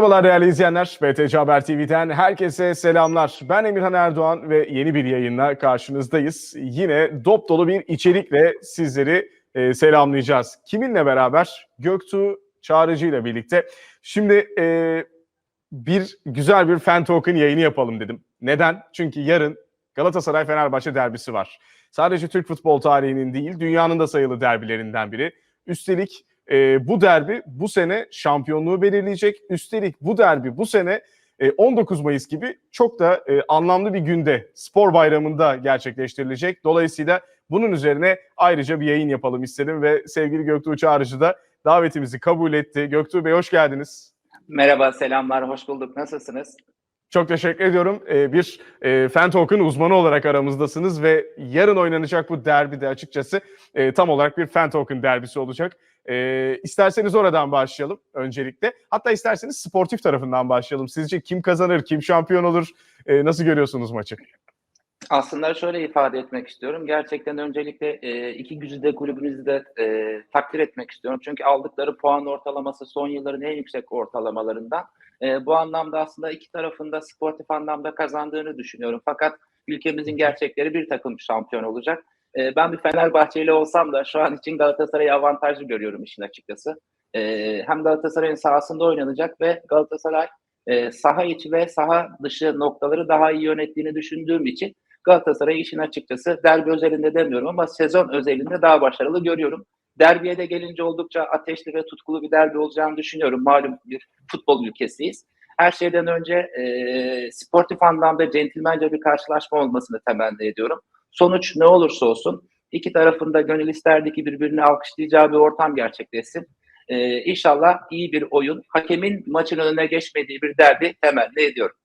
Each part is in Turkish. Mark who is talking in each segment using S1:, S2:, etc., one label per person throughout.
S1: Merhabalar değerli izleyenler. BTC Haber TV'den herkese selamlar. Ben Emirhan Erdoğan ve yeni bir yayınla karşınızdayız. Yine dop dolu bir içerikle sizleri e, selamlayacağız. Kiminle beraber? Göktuğ Çağrıcı ile birlikte. Şimdi e, bir güzel bir fan token yayını yapalım dedim. Neden? Çünkü yarın Galatasaray-Fenerbahçe derbisi var. Sadece Türk futbol tarihinin değil, dünyanın da sayılı derbilerinden biri. Üstelik e, bu derbi bu sene şampiyonluğu belirleyecek. Üstelik bu derbi bu sene e, 19 Mayıs gibi çok da e, anlamlı bir günde spor bayramında gerçekleştirilecek. Dolayısıyla bunun üzerine ayrıca bir yayın yapalım istedim ve sevgili Göktuğ Çağrıcı da davetimizi kabul etti. Göktuğ Bey hoş geldiniz.
S2: Merhaba, selamlar, hoş bulduk. Nasılsınız?
S1: Çok teşekkür ediyorum. Ee, bir e, fan token uzmanı olarak aramızdasınız ve yarın oynanacak bu derbi de açıkçası e, tam olarak bir fan token derbisi olacak. E, isterseniz oradan başlayalım öncelikle. Hatta isterseniz sportif tarafından başlayalım. Sizce kim kazanır, kim şampiyon olur? E, nasıl görüyorsunuz maçı?
S2: Aslında şöyle ifade etmek istiyorum. Gerçekten öncelikle e, iki güzide kulübünüzü de e, takdir etmek istiyorum. Çünkü aldıkları puan ortalaması son yılların en yüksek ortalamalarından. E, bu anlamda aslında iki tarafında sportif anlamda kazandığını düşünüyorum. Fakat ülkemizin gerçekleri bir takım şampiyon olacak. E, ben bir Fenerbahçeli olsam da şu an için Galatasaray'ı avantajlı görüyorum işin açıkçası. E, hem Galatasaray'ın sahasında oynanacak ve Galatasaray e, saha içi ve saha dışı noktaları daha iyi yönettiğini düşündüğüm için Galatasaray işin açıkçası derbi özelinde demiyorum ama sezon özelinde daha başarılı görüyorum. Derbiye de gelince oldukça ateşli ve tutkulu bir derbi olacağını düşünüyorum. Malum bir futbol ülkesiyiz. Her şeyden önce e, sportif anlamda centilmence bir karşılaşma olmasını temenni ediyorum. Sonuç ne olursa olsun iki tarafında gönül isterdi ki birbirini alkışlayacağı bir ortam gerçekleşsin. Ee, inşallah iyi bir oyun, hakemin maçın önüne geçmediği bir derbi temenni ediyorum.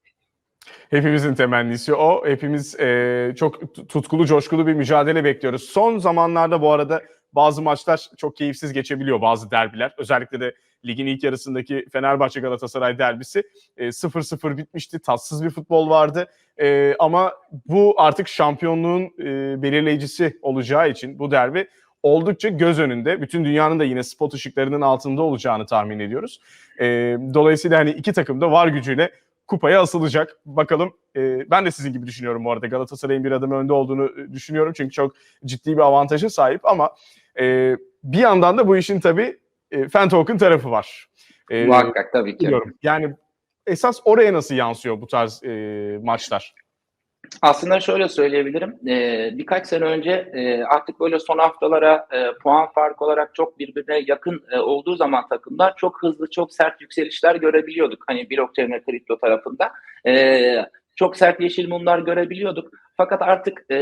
S1: Hepimizin temennisi o. Hepimiz e, çok tutkulu, coşkulu bir mücadele bekliyoruz. Son zamanlarda bu arada bazı maçlar çok keyifsiz geçebiliyor bazı derbiler. Özellikle de ligin ilk yarısındaki Fenerbahçe Galatasaray derbisi e, 0-0 bitmişti. Tatsız bir futbol vardı. E, ama bu artık şampiyonluğun e, belirleyicisi olacağı için bu derbi oldukça göz önünde. Bütün dünyanın da yine spot ışıklarının altında olacağını tahmin ediyoruz. E, dolayısıyla hani iki takım da var gücüyle kupaya asılacak. Bakalım e, ben de sizin gibi düşünüyorum bu arada. Galatasaray'ın bir adım önde olduğunu düşünüyorum. Çünkü çok ciddi bir avantajı sahip ama e, bir yandan da bu işin tabii e, fan token tarafı var.
S2: E, Muhakkak tabii ki.
S1: Biliyorum. Yani esas oraya nasıl yansıyor bu tarz e, maçlar?
S2: Aslında şöyle söyleyebilirim. Ee, birkaç sene önce e, artık böyle son haftalara e, puan farkı olarak çok birbirine yakın e, olduğu zaman takımlar çok hızlı, çok sert yükselişler görebiliyorduk. Hani blockchain ve kripto tarafında. E, çok sert yeşil mumlar görebiliyorduk. Fakat artık e,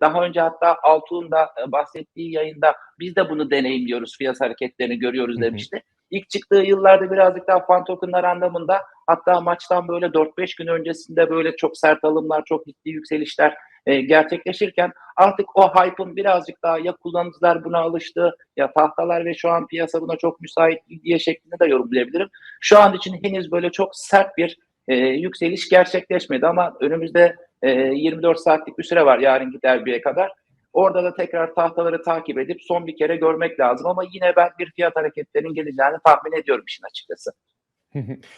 S2: daha önce hatta Altuğ'un da bahsettiği yayında biz de bunu deneyimliyoruz, fiyat hareketlerini görüyoruz demişti. İlk çıktığı yıllarda birazcık daha fan tokenlar anlamında hatta maçtan böyle 4-5 gün öncesinde böyle çok sert alımlar, çok ciddi yükselişler e, gerçekleşirken artık o hype'ın birazcık daha ya kullanıcılar buna alıştı ya tahtalar ve şu an piyasa buna çok müsait diye şeklinde de yorumlayabilirim. Şu an için henüz böyle çok sert bir e, yükseliş gerçekleşmedi ama önümüzde e, 24 saatlik bir süre var yarınki derbiye kadar. Orada da tekrar tahtaları takip edip son bir kere görmek lazım ama yine ben bir fiyat hareketlerinin geleceğini tahmin ediyorum işin açıkçası.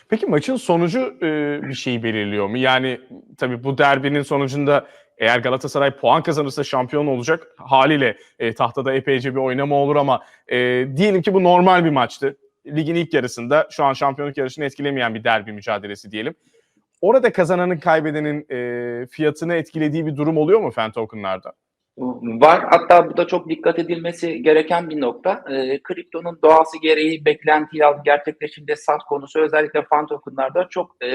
S1: Peki maçın sonucu e, bir şeyi belirliyor mu? Yani tabii bu derbinin sonucunda eğer Galatasaray puan kazanırsa şampiyon olacak. Haliyle e, tahtada epeyce bir oynama olur ama e, diyelim ki bu normal bir maçtı. Ligin ilk yarısında şu an şampiyonluk yarışını etkilemeyen bir derbi mücadelesi diyelim. Orada kazananın kaybedenin e, fiyatını etkilediği bir durum oluyor mu fan tokenlarda?
S2: Var. Hatta bu da çok dikkat edilmesi gereken bir nokta. E, kriptonun doğası gereği beklentiyi gerçekleşince sat konusu özellikle fan tokenlarda çok e,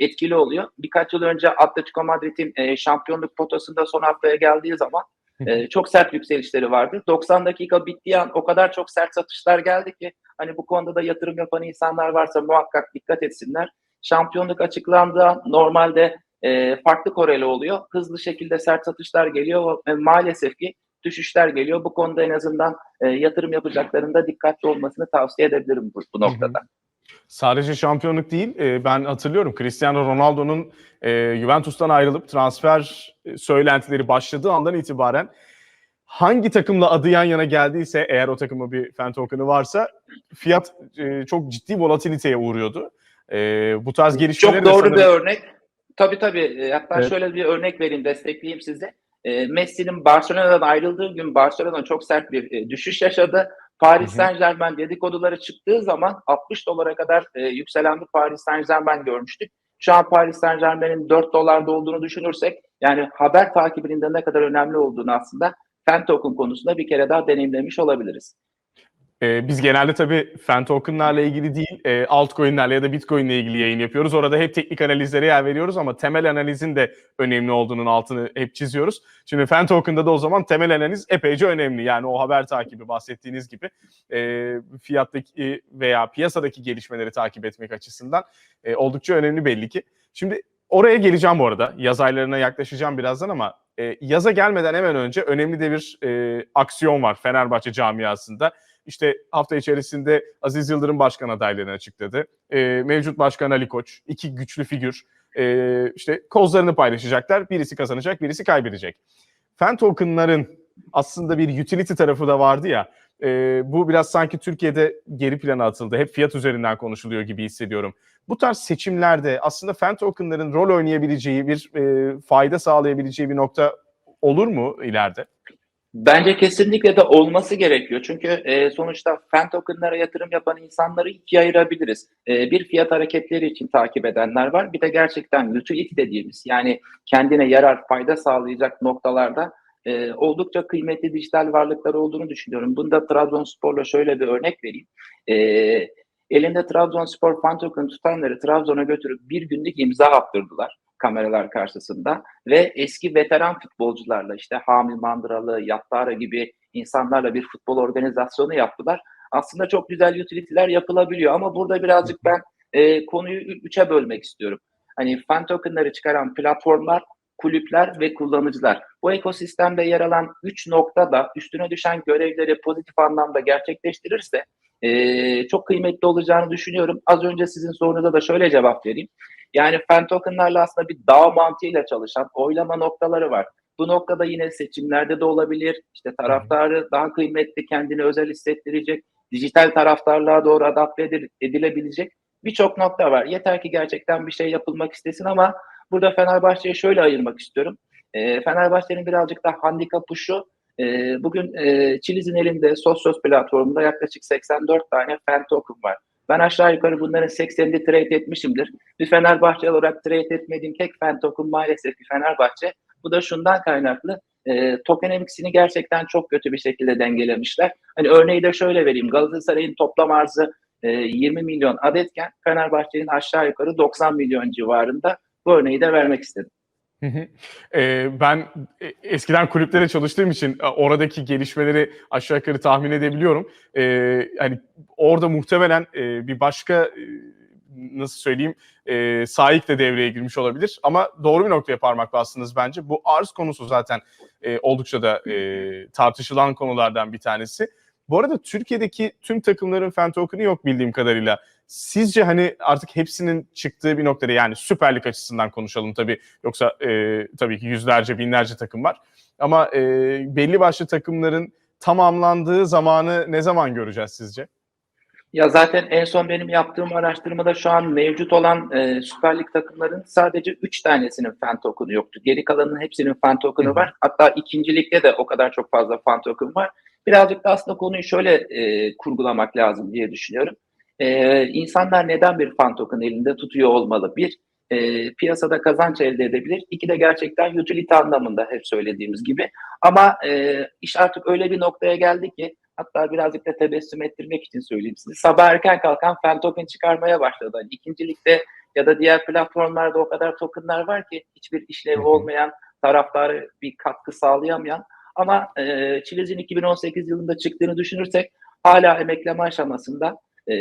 S2: etkili oluyor. Birkaç yıl önce Atletico Madrid'in e, şampiyonluk potasında son haftaya geldiği zaman e, çok sert yükselişleri vardı. 90 dakika bittiği an o kadar çok sert satışlar geldi ki hani bu konuda da yatırım yapan insanlar varsa muhakkak dikkat etsinler. Şampiyonluk açıklandığı normalde e, farklı koreli oluyor. Hızlı şekilde sert satışlar geliyor ve maalesef ki düşüşler geliyor. Bu konuda en azından e, yatırım yapacaklarında dikkatli olmasını tavsiye edebilirim bu, bu noktada.
S1: Sadece şampiyonluk değil, e, ben hatırlıyorum Cristiano Ronaldo'nun e, Juventus'tan ayrılıp transfer e, söylentileri başladığı andan itibaren hangi takımla adı yan yana geldiyse eğer o takımın bir fan token'ı varsa fiyat e, çok ciddi volatiliteye uğruyordu. E, bu tarz gelişmeleri
S2: Çok doğru
S1: sanırım-
S2: bir örnek. Tabii tabii. E, Hatta
S1: Evet.
S2: şöyle bir örnek vereyim, destekleyeyim size. E, Messi'nin Barcelona'dan ayrıldığı gün Barcelona çok sert bir e, düşüş yaşadı. Paris. Saint Germain dedikoduları çıktığı zaman 60 dolara kadar e, yükselen bir Paris Saint Germain görmüştük. Şu an Paris Saint Germain'in 4 dolarda olduğunu düşünürsek yani haber takibinin de ne kadar önemli olduğunu aslında fan token konusunda bir kere daha deneyimlemiş olabiliriz.
S1: Ee, biz genelde tabii fan ilgili değil, e, altcoin'lerle ya da bitcoin'le ilgili yayın yapıyoruz. Orada hep teknik analizlere yer veriyoruz ama temel analizin de önemli olduğunun altını hep çiziyoruz. Şimdi fan token'da da o zaman temel analiz epeyce önemli. Yani o haber takibi bahsettiğiniz gibi e, fiyattaki veya piyasadaki gelişmeleri takip etmek açısından e, oldukça önemli belli ki. Şimdi oraya geleceğim bu arada. Yaz aylarına yaklaşacağım birazdan ama e, yaza gelmeden hemen önce önemli de bir e, aksiyon var Fenerbahçe camiasında. İşte hafta içerisinde Aziz Yıldırım başkan adaylarını açıkladı. Ee, mevcut başkan Ali Koç, iki güçlü figür ee, işte kozlarını paylaşacaklar. Birisi kazanacak, birisi kaybedecek. Fan tokenların aslında bir utility tarafı da vardı ya. ee, bu biraz sanki Türkiye'de geri plana atıldı. Hep fiyat üzerinden konuşuluyor gibi hissediyorum. Bu tarz seçimlerde aslında fan tokenların rol oynayabileceği bir e, fayda sağlayabileceği bir nokta olur mu ileride?
S2: Bence kesinlikle de olması gerekiyor. Çünkü e, sonuçta fan tokenlara yatırım yapan insanları ikiye ayırabiliriz. E, bir fiyat hareketleri için takip edenler var. Bir de gerçekten utility dediğimiz yani kendine yarar, fayda sağlayacak noktalarda e, oldukça kıymetli dijital varlıklar olduğunu düşünüyorum. Bunda Trabzonspor'la şöyle bir örnek vereyim. E, elinde Trabzonspor fan token tutanları Trabzon'a götürüp bir günlük imza attırdılar kameralar karşısında ve eski veteran futbolcularla işte Hamil Mandıralı, Yattara gibi insanlarla bir futbol organizasyonu yaptılar. Aslında çok güzel utility'ler yapılabiliyor ama burada birazcık ben e, konuyu üçe bölmek istiyorum. Hani fan tokenları çıkaran platformlar, kulüpler ve kullanıcılar. Bu ekosistemde yer alan üç nokta da üstüne düşen görevleri pozitif anlamda gerçekleştirirse e, çok kıymetli olacağını düşünüyorum. Az önce sizin sorunuza da şöyle cevap vereyim. Yani fan tokenlarla aslında bir dağ mantığıyla çalışan oylama noktaları var. Bu noktada yine seçimlerde de olabilir. İşte taraftarı daha kıymetli, kendini özel hissettirecek, dijital taraftarlığa doğru adapte edil- edilebilecek birçok nokta var. Yeter ki gerçekten bir şey yapılmak istesin ama burada Fenerbahçe'yi şöyle ayırmak istiyorum. E, Fenerbahçe'nin birazcık da handikapı şu. E, bugün e, Çiliz'in elinde Sosyos platformunda yaklaşık 84 tane fan token var. Ben aşağı yukarı bunların 80'ini trade etmişimdir. Bir Fenerbahçe olarak trade etmediğim tek fan token maalesef bir Fenerbahçe. Bu da şundan kaynaklı. E, tokenomics'ini gerçekten çok kötü bir şekilde dengelemişler. Hani örneği de şöyle vereyim. Galatasaray'ın toplam arzı e, 20 milyon adetken Fenerbahçe'nin aşağı yukarı 90 milyon civarında. Bu örneği de vermek istedim.
S1: Ee, ben e, eskiden kulüplere çalıştığım için e, oradaki gelişmeleri aşağı yukarı tahmin edebiliyorum. Ee, hani orada muhtemelen e, bir başka e, nasıl söyleyeyim e, sahip de devreye girmiş olabilir. Ama doğru bir noktaya parmak bastınız bence. Bu arz konusu zaten e, oldukça da e, tartışılan konulardan bir tanesi. Bu arada Türkiye'deki tüm takımların fan token'ı yok bildiğim kadarıyla. Sizce hani artık hepsinin çıktığı bir noktada yani Süper Lig açısından konuşalım tabii. Yoksa e, tabii ki yüzlerce binlerce takım var. Ama e, belli başlı takımların tamamlandığı zamanı ne zaman göreceğiz sizce?
S2: Ya zaten en son benim yaptığım araştırmada şu an mevcut olan e, Süper Lig takımların sadece 3 tanesinin fan token'ı yoktu. Geri kalanının hepsinin fan token'ı var. Hatta ikinci ligde de o kadar çok fazla fan token var. Birazcık da aslında konuyu şöyle e, kurgulamak lazım diye düşünüyorum. E, insanlar neden bir fan token elinde tutuyor olmalı? Bir, e, piyasada kazanç elde edebilir. İki de gerçekten utility anlamında hep söylediğimiz gibi. Ama e, iş artık öyle bir noktaya geldi ki Hatta birazcık da tebessüm ettirmek için söyleyeyim size. Sabah erken kalkan fan token çıkarmaya başladı. Hani ikinci ligde ya da diğer platformlarda o kadar tokenlar var ki hiçbir işlevi olmayan, taraftarı bir katkı sağlayamayan. Ama e, Çiliz'in 2018 yılında çıktığını düşünürsek hala emekleme aşamasında. E,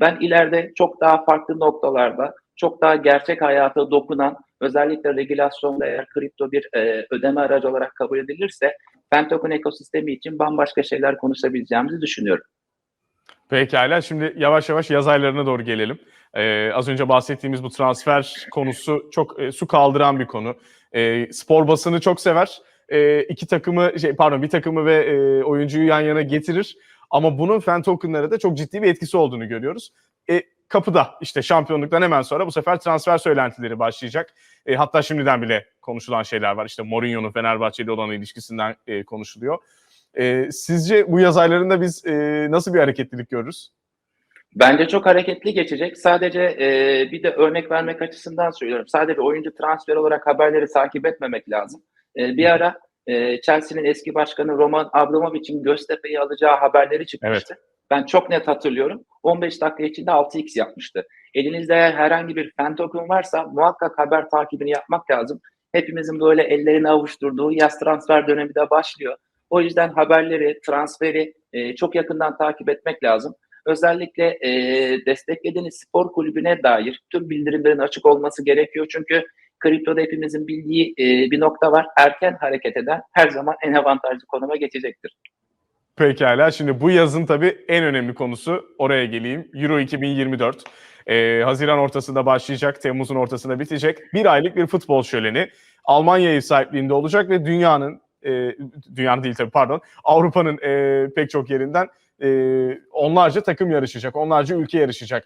S2: ben ileride çok daha farklı noktalarda, çok daha gerçek hayata dokunan, özellikle regülasyonda eğer kripto bir e, ödeme aracı olarak kabul edilirse fan token ekosistemi için bambaşka şeyler konuşabileceğimizi düşünüyorum.
S1: Pekala şimdi yavaş yavaş yaz aylarına doğru gelelim. Ee, az önce bahsettiğimiz bu transfer konusu çok e, su kaldıran bir konu. E, spor basını çok sever. E, iki takımı şey pardon bir takımı ve e, oyuncuyu yan yana getirir. Ama bunun fan tokenlara da çok ciddi bir etkisi olduğunu görüyoruz. E, kapıda. İşte şampiyonluktan hemen sonra bu sefer transfer söylentileri başlayacak. E, hatta şimdiden bile konuşulan şeyler var. İşte Mourinho'nun Fenerbahçe ile olan ilişkisinden e, konuşuluyor. E, sizce bu yaz aylarında biz e, nasıl bir hareketlilik görürüz?
S2: Bence çok hareketli geçecek. Sadece e, bir de örnek vermek açısından söylüyorum. Sadece oyuncu transfer olarak haberleri takip etmemek lazım. E, bir ara e, Chelsea'nin eski başkanı Roman Abramovich'in Göztepe'yi alacağı haberleri çıkmıştı. Ben çok net hatırlıyorum. 15 dakika içinde 6x yapmıştı. Elinizde eğer herhangi bir fan token varsa muhakkak haber takibini yapmak lazım. Hepimizin böyle ellerini avuşturduğu yaz transfer dönemi de başlıyor. O yüzden haberleri, transferi e, çok yakından takip etmek lazım. Özellikle e, desteklediğiniz spor kulübüne dair tüm bildirimlerin açık olması gerekiyor. Çünkü kriptoda hepimizin bildiği e, bir nokta var. Erken hareket eden her zaman en avantajlı konuma geçecektir.
S1: Pekala. Şimdi bu yazın tabii en önemli konusu oraya geleyim. Euro 2024. Ee, Haziran ortasında başlayacak, Temmuz'un ortasında bitecek. Bir aylık bir futbol şöleni. Almanya ev sahipliğinde olacak ve dünyanın, e, dünyanın değil tabii pardon, Avrupa'nın e, pek çok yerinden e, onlarca takım yarışacak, onlarca ülke yarışacak.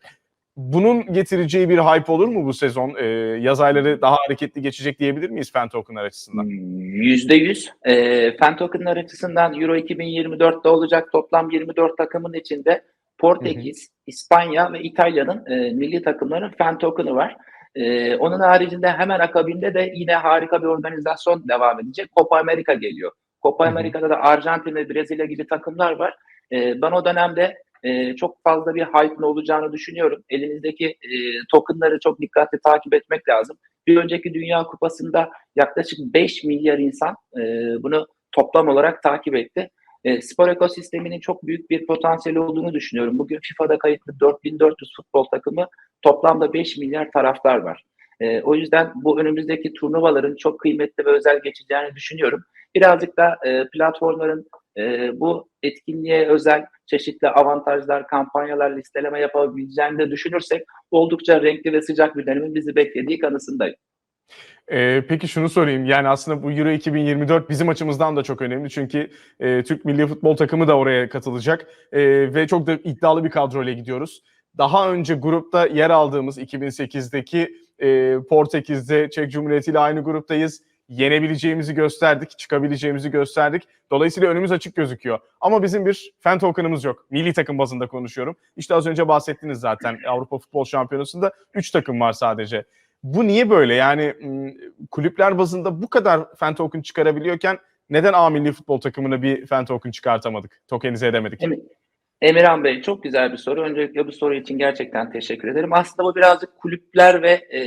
S1: Bunun getireceği bir hype olur mu bu sezon? E, yaz ayları daha hareketli geçecek diyebilir miyiz fan tokenlar açısından?
S2: Yüzde yüz. E, fan tokenlar açısından Euro 2024'te olacak toplam 24 takımın içinde Portekiz, hı hı. İspanya ve İtalya'nın e, milli takımların fan token'ı var. E, onun haricinde hemen akabinde de yine harika bir organizasyon devam edecek. Copa America geliyor. Copa. Amerika'da da Arjantin ve Brezilya gibi takımlar var. E, ben o dönemde e, çok fazla bir hype'ın olacağını düşünüyorum. Elinizdeki e, tokenları çok dikkatli takip etmek lazım. Bir önceki Dünya Kupası'nda yaklaşık 5 milyar insan e, bunu toplam olarak takip etti. E, spor ekosisteminin çok büyük bir potansiyeli olduğunu düşünüyorum. Bugün FIFA'da kayıtlı 4400 futbol takımı toplamda 5 milyar taraftar var. E, o yüzden bu önümüzdeki turnuvaların çok kıymetli ve özel geçeceğini düşünüyorum. Birazcık da e, platformların e, bu etkinliğe özel çeşitli avantajlar, kampanyalar, listeleme yapabileceğini de düşünürsek oldukça renkli ve sıcak bir dönemin bizi beklediği kanısındayım.
S1: Ee, peki şunu sorayım. Yani aslında bu Euro 2024 bizim açımızdan da çok önemli. Çünkü e, Türk milli futbol takımı da oraya katılacak. E, ve çok da iddialı bir kadroyla gidiyoruz. Daha önce grupta yer aldığımız 2008'deki e, Portekiz'de Çek Cumhuriyeti ile aynı gruptayız. Yenebileceğimizi gösterdik, çıkabileceğimizi gösterdik. Dolayısıyla önümüz açık gözüküyor. Ama bizim bir fan token'ımız yok. Milli takım bazında konuşuyorum. İşte az önce bahsettiniz zaten Avrupa Futbol Şampiyonası'nda 3 takım var sadece. Bu niye böyle? Yani kulüpler bazında bu kadar fan token çıkarabiliyorken neden A milli futbol takımına bir fan token çıkartamadık? Tokenize edemedik.
S2: Emir, Emirhan Bey çok güzel bir soru. Öncelikle bu soru için gerçekten teşekkür ederim. Aslında bu birazcık kulüpler ve e,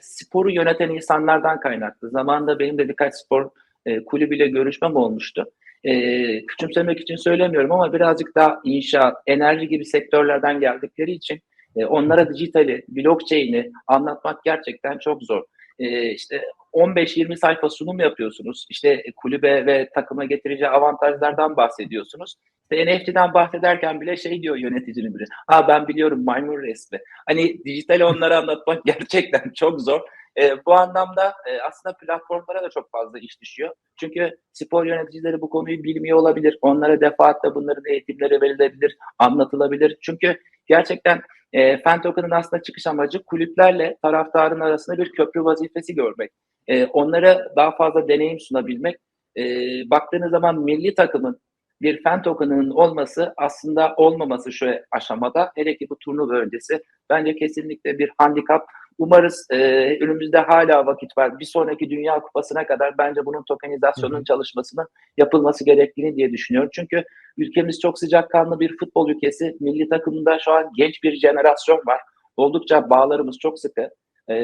S2: sporu yöneten insanlardan kaynaklı. Zamanında benim de birkaç spor e, kulübüyle görüşmem olmuştu. E, küçümsemek için söylemiyorum ama birazcık daha inşaat, enerji gibi sektörlerden geldikleri için e, onlara dijitali, blockchain'i anlatmak gerçekten çok zor. E, işte 15-20 sayfa sunum yapıyorsunuz. İşte kulübe ve takıma getireceği avantajlardan bahsediyorsunuz. İşte NFT'den bahsederken bile şey diyor yöneticinin biri. Ha ben biliyorum maymun resmi. Hani dijitali onlara anlatmak gerçekten çok zor. E, bu anlamda e, aslında platformlara da çok fazla iş düşüyor. Çünkü spor yöneticileri bu konuyu bilmiyor olabilir. Onlara defaatle bunların eğitimleri verilebilir, anlatılabilir. Çünkü gerçekten e, fan token'ın aslında çıkış amacı kulüplerle taraftarın arasında bir köprü vazifesi görmek. E, onlara daha fazla deneyim sunabilmek. E, baktığınız zaman milli takımın bir fan token'ının olması aslında olmaması şu aşamada hele ki bu turnuva öncesi bence kesinlikle bir handikap. Umarız e, önümüzde hala vakit var. Bir sonraki Dünya Kupası'na kadar bence bunun tokenizasyonun çalışmasının yapılması gerektiğini diye düşünüyorum. Çünkü ülkemiz çok sıcakkanlı bir futbol ülkesi. Milli takımında şu an genç bir jenerasyon var. Oldukça bağlarımız çok sıkı. E,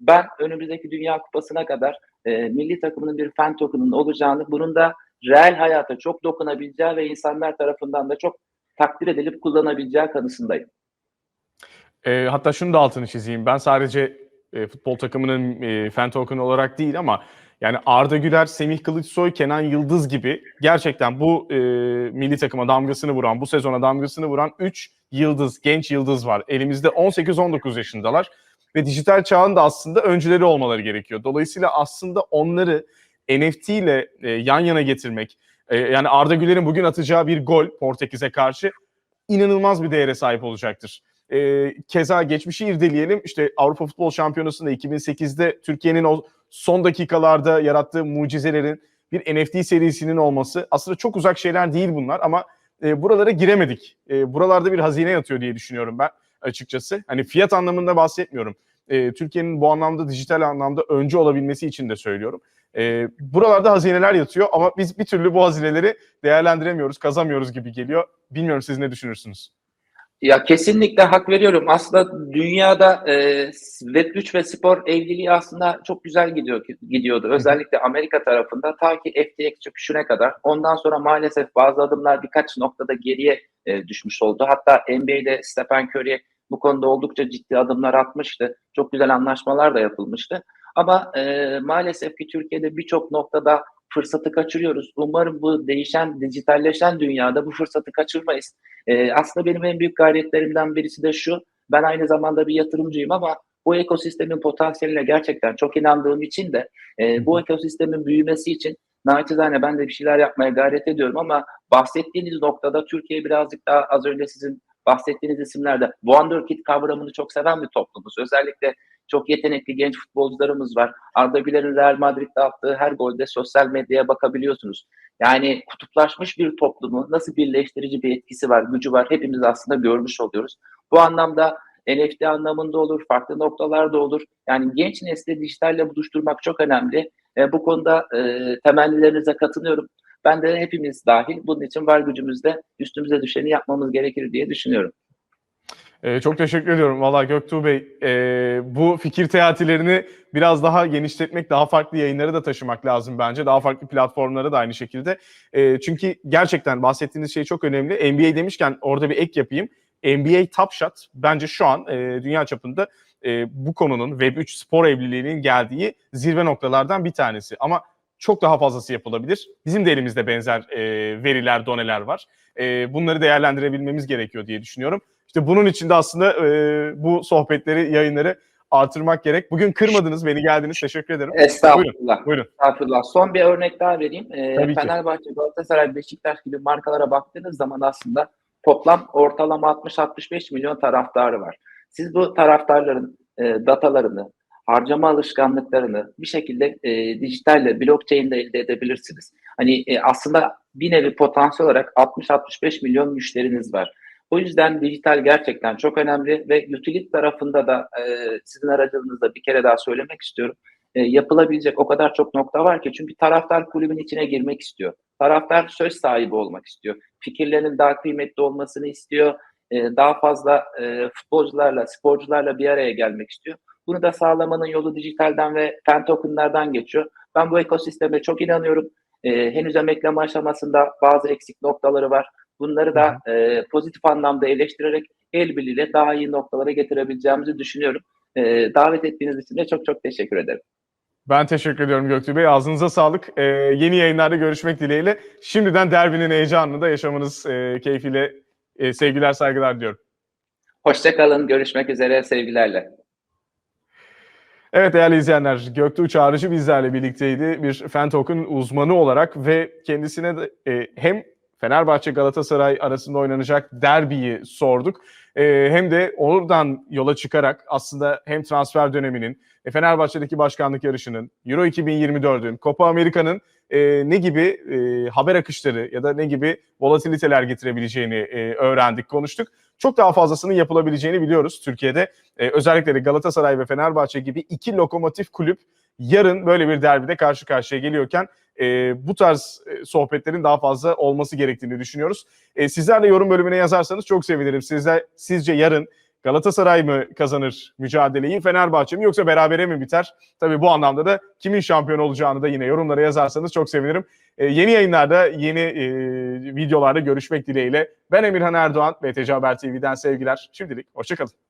S2: ben önümüzdeki Dünya Kupası'na kadar e, milli takımının bir fan token'ının olacağını, bunun da reel hayata çok dokunabileceği ve insanlar tarafından da çok takdir edilip kullanabileceği kanısındayım.
S1: E, hatta şunu da altını çizeyim. Ben sadece e, futbol takımının e, fan token olarak değil ama yani Arda Güler, Semih Kılıçsoy, Kenan Yıldız gibi gerçekten bu e, milli takıma damgasını vuran, bu sezona damgasını vuran 3 yıldız, genç yıldız var. Elimizde 18-19 yaşındalar ve dijital çağın da aslında öncüleri olmaları gerekiyor. Dolayısıyla aslında onları NFT ile e, yan yana getirmek, e, yani Arda Güler'in bugün atacağı bir gol Portekiz'e karşı inanılmaz bir değere sahip olacaktır. E, keza geçmişi irdeleyelim. İşte Avrupa Futbol Şampiyonası'nda 2008'de Türkiye'nin o son dakikalarda yarattığı mucizelerin bir NFT serisinin olması aslında çok uzak şeyler değil bunlar ama e, buralara giremedik. E, buralarda bir hazine yatıyor diye düşünüyorum ben açıkçası. Hani fiyat anlamında bahsetmiyorum. E, Türkiye'nin bu anlamda dijital anlamda öncü olabilmesi için de söylüyorum. E, buralarda hazineler yatıyor ama biz bir türlü bu hazineleri değerlendiremiyoruz, kazamıyoruz gibi geliyor. Bilmiyorum siz ne düşünürsünüz?
S2: Ya kesinlikle hak veriyorum. Aslında dünyada e, Web3 ve spor evliliği aslında çok güzel gidiyor gidiyordu. Özellikle Amerika tarafında ta ki FTX çöküşüne kadar. Ondan sonra maalesef bazı adımlar birkaç noktada geriye e, düşmüş oldu. Hatta NBA'de Stephen Curry bu konuda oldukça ciddi adımlar atmıştı. Çok güzel anlaşmalar da yapılmıştı. Ama e, maalesef ki Türkiye'de birçok noktada fırsatı kaçırıyoruz. Umarım bu değişen, dijitalleşen dünyada bu fırsatı kaçırmayız. E, aslında benim en büyük gayretlerimden birisi de şu. Ben aynı zamanda bir yatırımcıyım ama bu ekosistemin potansiyeline gerçekten çok inandığım için de e, bu ekosistemin büyümesi için naçizane ben de bir şeyler yapmaya gayret ediyorum ama bahsettiğiniz noktada Türkiye birazcık daha az önce sizin bahsettiğiniz isimlerde Wonderkid kavramını çok seven bir toplumuz. Özellikle çok yetenekli genç futbolcularımız var. Arda Güler'in Real Madrid'de attığı her golde sosyal medyaya bakabiliyorsunuz. Yani kutuplaşmış bir toplumu nasıl birleştirici bir etkisi var, gücü var hepimiz aslında görmüş oluyoruz. Bu anlamda NFT anlamında olur, farklı noktalarda olur. Yani genç nesli dijitalle buluşturmak çok önemli. E, bu konuda e, temennilerinize katılıyorum. Ben de hepimiz dahil bunun için var gücümüzde üstümüze düşeni yapmamız gerekir diye düşünüyorum.
S1: Ee, çok teşekkür ediyorum. Valla Göktuğ Bey e, bu fikir teatilerini biraz daha genişletmek, daha farklı yayınları da taşımak lazım bence. Daha farklı platformlara da aynı şekilde. E, çünkü gerçekten bahsettiğiniz şey çok önemli. NBA demişken orada bir ek yapayım. NBA Top Shot bence şu an e, dünya çapında e, bu konunun Web3 spor evliliğinin geldiği zirve noktalardan bir tanesi. Ama çok daha fazlası yapılabilir. Bizim de elimizde benzer e, veriler, doneler var. E, bunları değerlendirebilmemiz gerekiyor diye düşünüyorum. İşte bunun için de aslında e, bu sohbetleri, yayınları artırmak gerek. Bugün kırmadınız beni geldiniz. Teşekkür ederim.
S2: Estağfurullah.
S1: Buyurun. buyurun.
S2: Estağfurullah. Son bir örnek daha vereyim.
S1: Tabii ki.
S2: Fenerbahçe, Galatasaray, Beşiktaş gibi markalara baktığınız zaman aslında toplam ortalama 60-65 milyon taraftarı var. Siz bu taraftarların e, datalarını, harcama alışkanlıklarını bir şekilde e, dijitalle, blockchain'de elde edebilirsiniz. Hani e, aslında bir nevi potansiyel olarak 60-65 milyon müşteriniz var. O yüzden dijital gerçekten çok önemli ve utility tarafında da e, sizin aracılığınızda bir kere daha söylemek istiyorum. E, yapılabilecek o kadar çok nokta var ki çünkü taraftar kulübün içine girmek istiyor. Taraftar söz sahibi olmak istiyor. Fikirlerinin daha kıymetli olmasını istiyor. E, daha fazla e, futbolcularla, sporcularla bir araya gelmek istiyor. Bunu da sağlamanın yolu dijitalden ve fen tokenlardan geçiyor. Ben bu ekosisteme çok inanıyorum. E, henüz emekleme aşamasında bazı eksik noktaları var. Bunları da e, pozitif anlamda eleştirerek el birliğiyle daha iyi noktalara getirebileceğimizi düşünüyorum. E, davet ettiğiniz için de çok çok teşekkür ederim.
S1: Ben teşekkür ediyorum Göktuğ Bey. Ağzınıza sağlık. Ee, yeni yayınlarda görüşmek dileğiyle. Şimdiden derbinin heyecanını da yaşamanız e, keyfiyle e, sevgiler saygılar diyorum.
S2: Hoşçakalın. Görüşmek üzere. Sevgilerle.
S1: Evet değerli izleyenler, Göktuğ Çağrıcı bizlerle birlikteydi. Bir fan token uzmanı olarak ve kendisine de e, hem Fenerbahçe Galatasaray arasında oynanacak derbiyi sorduk. E, hem de oradan yola çıkarak aslında hem transfer döneminin, e, Fenerbahçe'deki başkanlık yarışının, Euro 2024'ün, Copa Amerika'nın e, ne gibi e, haber akışları ya da ne gibi volatiliteler getirebileceğini e, öğrendik, konuştuk. Çok daha fazlasının yapılabileceğini biliyoruz Türkiye'de. E, özellikle de Galatasaray ve Fenerbahçe gibi iki lokomotif kulüp yarın böyle bir derbide karşı karşıya geliyorken e, bu tarz e, sohbetlerin daha fazla olması gerektiğini düşünüyoruz. E, sizler de yorum bölümüne yazarsanız çok sevinirim. Sizler sizce yarın Galatasaray mı kazanır mücadeleyi, Fenerbahçe mi yoksa berabere mi biter? Tabii bu anlamda da kimin şampiyon olacağını da yine yorumlara yazarsanız çok sevinirim. E, yeni yayınlarda, yeni e, videolarda görüşmek dileğiyle. Ben Emirhan Erdoğan, BTC Haber TV'den sevgiler. Şimdilik hoşçakalın.